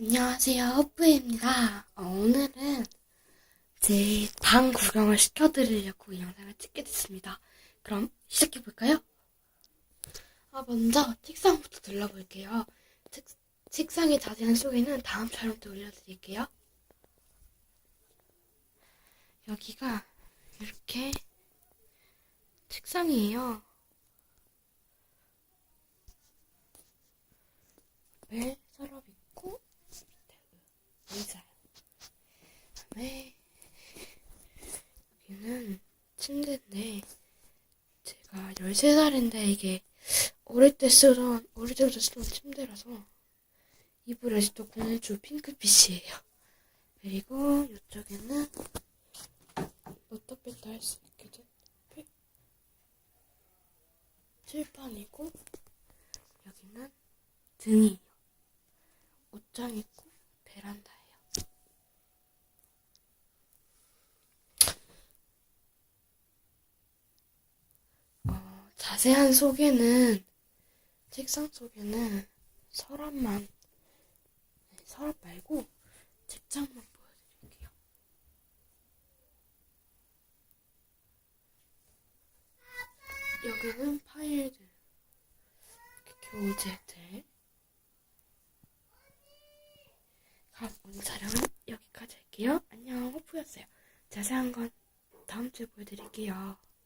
안녕하세요, 허프입니다. 어, 오늘은 제 방 구경을 시켜드리려고 이 영상을 찍게 됐습니다. 그럼 시작해볼까요? 아, 먼저 책상부터 둘러볼게요. 책, 책상의 자세한 소개는 다음 촬영 때 올려드릴게요. 여기가 이렇게 책상이에요. 왜 서랍 있고 밑에 의자요. 그 다음에 여기는 침대인데 제가 13살인데 이게 어릴 때 쓰던 어릴 때부터 쓰던 침대라서 이불 아직도 공주 핑크빛이에요. 그리고 이쪽에는 뺐다 할수 있게 된 칠판이고 여기는 등이에요. 옷장 있고 베란다예요. 어, 자세한 소개는 책상 소개는 서랍만 네, 서랍 말고 책장만 보여드릴게요. 여기는 파일들, 교재들. 그럼 오늘 촬영은 여기까지 할게요. 안녕, 호프였어요. 자세한 건 다음 주에 보여드릴게요.